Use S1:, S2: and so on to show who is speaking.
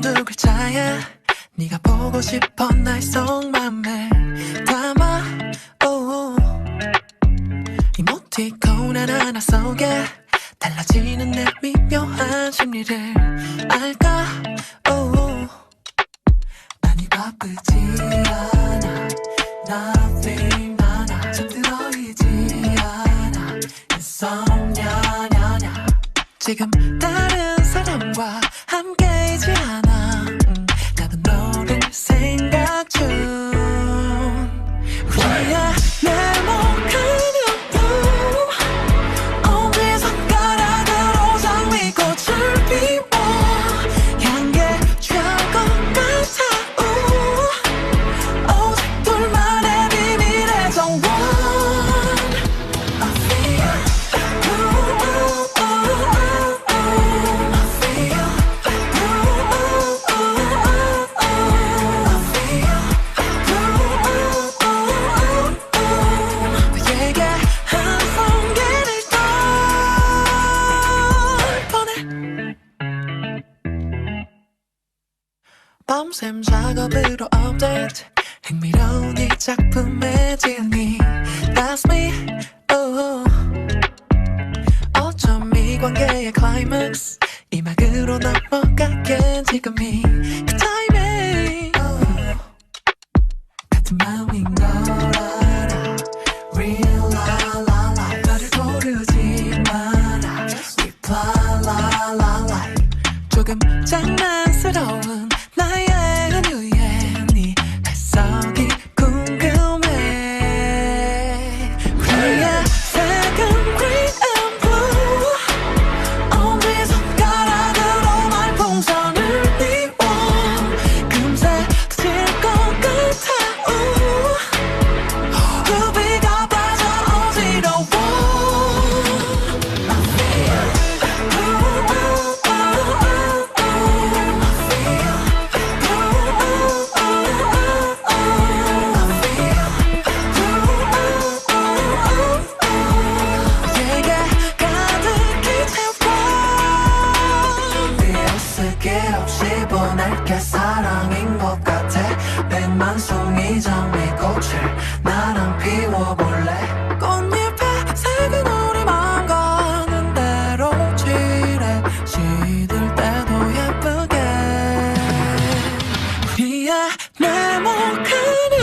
S1: 두 글자야 네가 보고 싶어 날 속마음을 담아. 이모티콘 하나하나 속에 달라지는 내 미묘한 심리를 알까? oh. 많이 바쁘지 않아. Nothing 많아. 잠들어 있지 않아. Insomnia 지금 다른 사람과 去哪 밤샘 작업으로 업데이트 흥미로운 이 작품의 진이. That's me. Oh. 어쩜 이 관계의 클라이맥스 이 막으로 넘어가게 지금이. 그 타이밍 이정미 꽃을 나랑 피워볼래? 꽃잎에 색은 우리 마음 가는 대로 칠해. 시들 때도 예쁘게. 우리의 네모 그늘